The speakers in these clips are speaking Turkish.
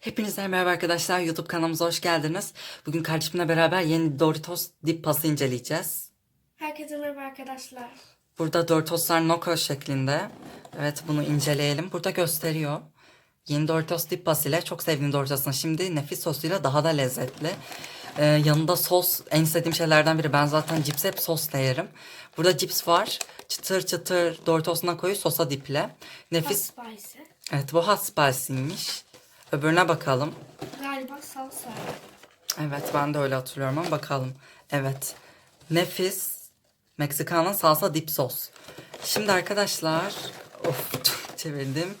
Hepinize merhaba arkadaşlar. YouTube kanalımıza hoş geldiniz. Bugün kardeşimle beraber yeni Doritos dip pası inceleyeceğiz. Herkese merhaba arkadaşlar. Burada Doritoslar Noko şeklinde. Evet bunu inceleyelim. Burada gösteriyor. Yeni Doritos dip pası ile çok sevdiğim Doritos'un şimdi nefis sosuyla daha da lezzetli. Ee, yanında sos en istediğim şeylerden biri. Ben zaten cips hep sosla yerim. Burada cips var. Çıtır çıtır Doritos Nako'yu sosa diple. Nefis. Hot spice. Evet bu hot spicy'ymiş. Öbürüne bakalım. Galiba salsa. Evet ben de öyle hatırlıyorum ama bakalım. Evet. Nefis Meksikana salsa dip sos. Şimdi arkadaşlar of çevirdim.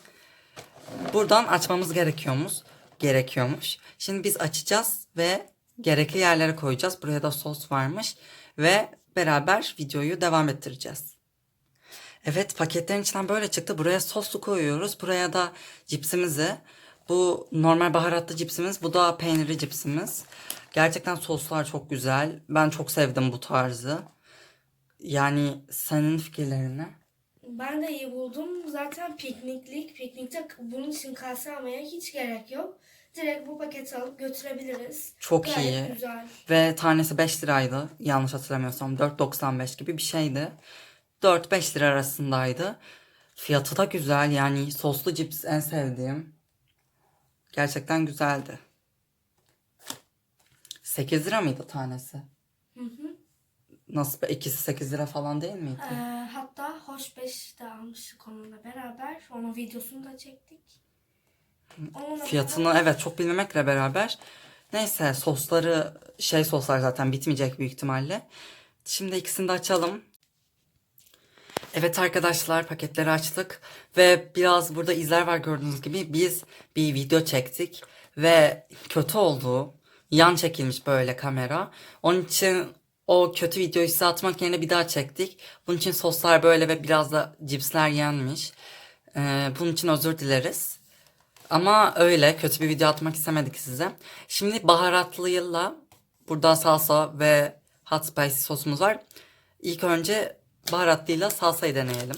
Buradan açmamız gerekiyormuş. Gerekiyormuş. Şimdi biz açacağız ve gerekli yerlere koyacağız. Buraya da sos varmış ve beraber videoyu devam ettireceğiz. Evet paketlerin içinden böyle çıktı. Buraya soslu koyuyoruz. Buraya da cipsimizi. Bu normal baharatlı cipsimiz. Bu da peynirli cipsimiz. Gerçekten soslar çok güzel. Ben çok sevdim bu tarzı. Yani senin fikirlerini. Ben de iyi buldum. Zaten pikniklik. Piknikte bunun için kase almaya hiç gerek yok. Direkt bu paketi alıp götürebiliriz. Çok Gayet iyi. güzel. Ve tanesi 5 liraydı. Yanlış hatırlamıyorsam 4.95 gibi bir şeydi. 4-5 lira arasındaydı. Fiyatı da güzel. Yani soslu cips en sevdiğim. Gerçekten güzeldi. 8 lira mıydı tanesi? Hı hı. Nasıl? İkisi 8 lira falan değil miydi? Ee, hatta Hoş 5 de almıştık onunla beraber. Onun videosunu da çektik. Onunla Fiyatını beraber- evet çok bilmemekle beraber. Neyse sosları şey soslar zaten bitmeyecek büyük ihtimalle. Şimdi ikisini de açalım. Evet arkadaşlar paketleri açtık ve biraz burada izler var gördüğünüz gibi biz bir video çektik ve kötü oldu. Yan çekilmiş böyle kamera. Onun için o kötü videoyu size atmak yerine bir daha çektik. Bunun için soslar böyle ve biraz da cipsler yenmiş. Ee, bunun için özür dileriz. Ama öyle kötü bir video atmak istemedik size. Şimdi baharatlıyla burada salsa ve hot spicy sosumuz var. İlk önce baharatlıyla salsayı deneyelim.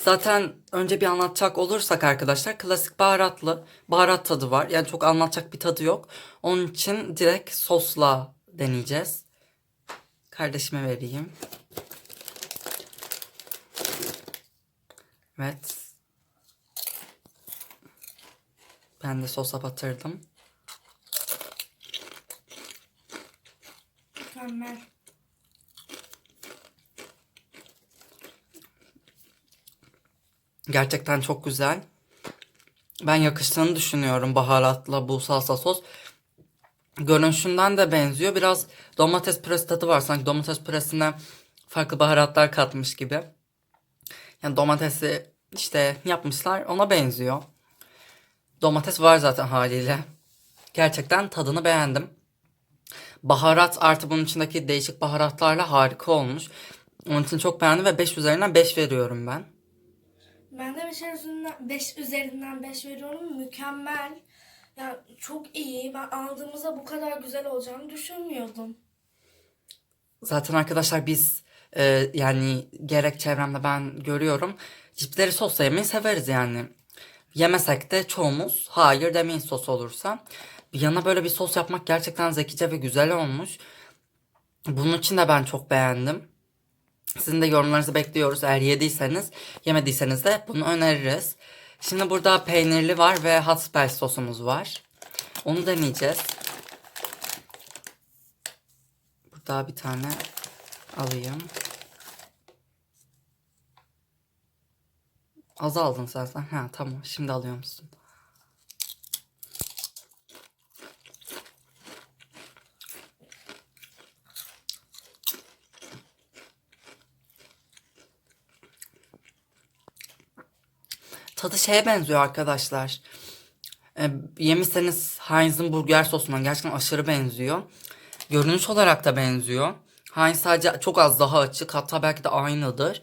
Zaten önce bir anlatacak olursak arkadaşlar klasik baharatlı baharat tadı var. Yani çok anlatacak bir tadı yok. Onun için direkt sosla deneyeceğiz. Kardeşime vereyim. Evet. Ben de sosa batırdım. Mükemmel. Gerçekten çok güzel. Ben yakıştığını düşünüyorum baharatla bu salsa sos. Görünüşünden de benziyor. Biraz domates püresi tadı var. Sanki domates püresine farklı baharatlar katmış gibi. Yani domatesi işte yapmışlar ona benziyor. Domates var zaten haliyle. Gerçekten tadını beğendim. Baharat artı bunun içindeki değişik baharatlarla harika olmuş. Onun için çok beğendim ve 5 üzerinden 5 veriyorum ben. Ben de 5 üzerinden 5 üzerinden 5 veriyorum. Mükemmel. Ya çok iyi. Ben aldığımızda bu kadar güzel olacağını düşünmüyordum. Zaten arkadaşlar biz e, yani gerek çevremde ben görüyorum. Cipsleri sosla yemeyi severiz yani. Yemesek de çoğumuz hayır demeyin sos olursa. Bir yana böyle bir sos yapmak gerçekten zekice ve güzel olmuş. Bunun için de ben çok beğendim. Sizin de yorumlarınızı bekliyoruz. Eğer yediyseniz, yemediyseniz de bunu öneririz. Şimdi burada peynirli var ve hot spice sosumuz var. Onu deneyeceğiz. Burada bir tane alayım. Az aldın sen sen. Ha tamam şimdi alıyor musun? Tadı şeye benziyor arkadaşlar. E, yemişseniz Heinz'in burger sosundan gerçekten aşırı benziyor. Görünüş olarak da benziyor. Heinz sadece çok az daha açık hatta belki de aynıdır.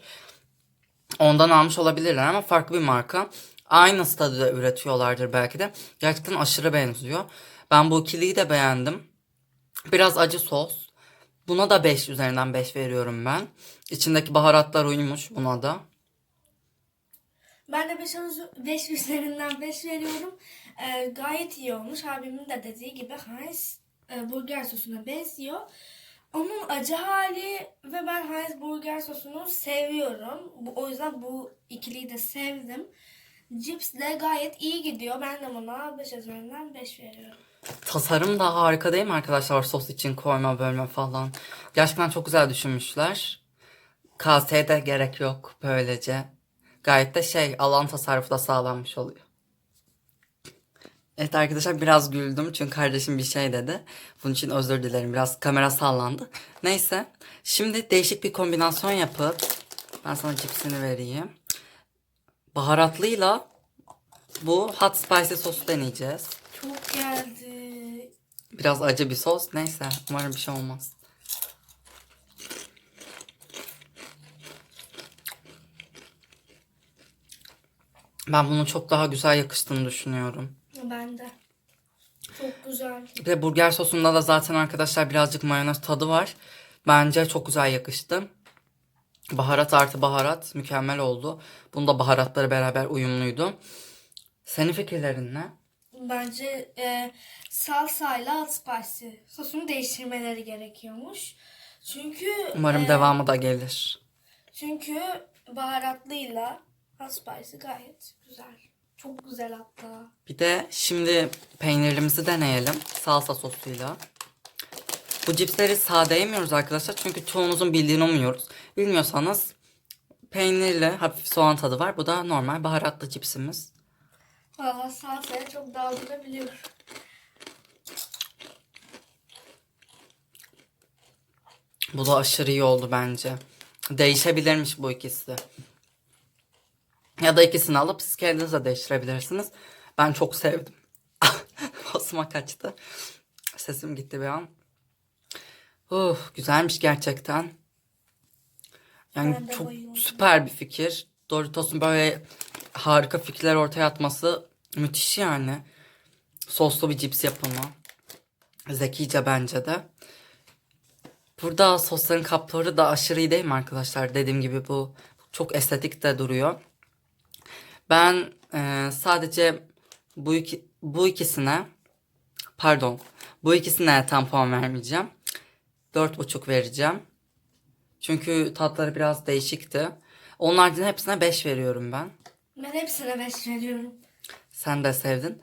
Ondan almış olabilirler ama farklı bir marka. Aynı tadı da üretiyorlardır belki de. Gerçekten aşırı benziyor. Ben bu ikiliyi de beğendim. Biraz acı sos. Buna da 5 üzerinden 5 veriyorum ben. İçindeki baharatlar uymuş buna da. Ben de 5, 5 üzerinden 5 veriyorum. Ee, gayet iyi olmuş. Abimin de dediği gibi Heinz e, burger sosuna benziyor. Onun acı hali ve ben Heinz burger sosunu seviyorum. Bu, o yüzden bu ikiliyi de sevdim. Cips de gayet iyi gidiyor. Ben de buna 5 üzerinden 5 veriyorum. Tasarım da harika değil mi arkadaşlar? Sos için koyma bölme falan. Gerçekten çok güzel düşünmüşler. Kaseye de gerek yok böylece. Gayet de şey alan tasarrufu da sağlanmış oluyor. Evet arkadaşlar biraz güldüm çünkü kardeşim bir şey dedi. Bunun için özür dilerim biraz kamera sallandı. Neyse şimdi değişik bir kombinasyon yapıp ben sana cipsini vereyim. Baharatlıyla bu hot spicy sosu deneyeceğiz. Çok geldi. Biraz acı bir sos. Neyse umarım bir şey olmaz. Ben bunun çok daha güzel yakıştığını düşünüyorum. Ben de. Çok güzel. Bir de burger sosunda da zaten arkadaşlar birazcık mayonez tadı var. Bence çok güzel yakıştı. Baharat artı baharat mükemmel oldu. Bunda baharatları beraber uyumluydu. Senin fikirlerin ne? Bence e, salsayla hot spicy sosunu değiştirmeleri gerekiyormuş. Çünkü Umarım e, devamı da gelir. Çünkü baharatlıyla spicy gayet güzel. Çok güzel hatta. Bir de şimdi peynirimizi deneyelim salsa sosuyla. Bu cipsleri sade yemiyoruz arkadaşlar çünkü çoğunuzun bildiğini umuyoruz. Bilmiyorsanız peynirli hafif soğan tadı var. Bu da normal baharatlı cipsimiz. Valla salsaya çok daldırabiliyor. Bu da aşırı iyi oldu bence. Değişebilirmiş bu ikisi. Ya da ikisini alıp siz kendiniz de değiştirebilirsiniz. Ben çok sevdim. Basma kaçtı. Sesim gitti bir an. Uf, güzelmiş gerçekten. Yani Ben çok süper bir fikir. Doritos'un böyle harika fikirler ortaya atması müthiş yani. Soslu bir cips yapımı. Zekice bence de. Burada sosların kapları da aşırı iyi değil mi arkadaşlar? Dediğim gibi bu çok estetik de duruyor. Ben e, sadece bu iki, bu ikisine pardon bu ikisine tam puan vermeyeceğim. Dört buçuk vereceğim. Çünkü tatları biraz değişikti. Onun haricinde hepsine 5 veriyorum ben. Ben hepsine 5 veriyorum. Sen de sevdin.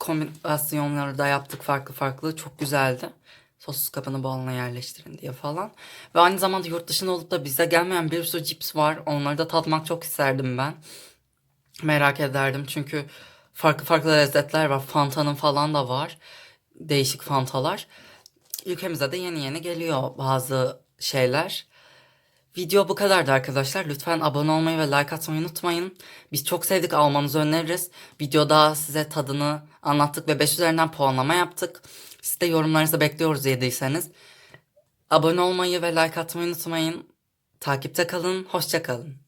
Kombinasyonları da yaptık farklı farklı. Çok güzeldi. Sossuz kabını balına yerleştirin diye falan. Ve aynı zamanda yurt dışında olup da bize gelmeyen bir sürü cips var. Onları da tatmak çok isterdim ben. Merak ederdim çünkü farklı farklı lezzetler var. Fanta'nın falan da var. Değişik Fantalar. Ülkemize de yeni yeni geliyor bazı şeyler. Video bu kadardı arkadaşlar. Lütfen abone olmayı ve like atmayı unutmayın. Biz çok sevdik almanızı öneririz. Videoda size tadını anlattık ve 5 üzerinden puanlama yaptık. Siz de yorumlarınızı bekliyoruz yediyseniz. Abone olmayı ve like atmayı unutmayın. Takipte kalın. Hoşça kalın.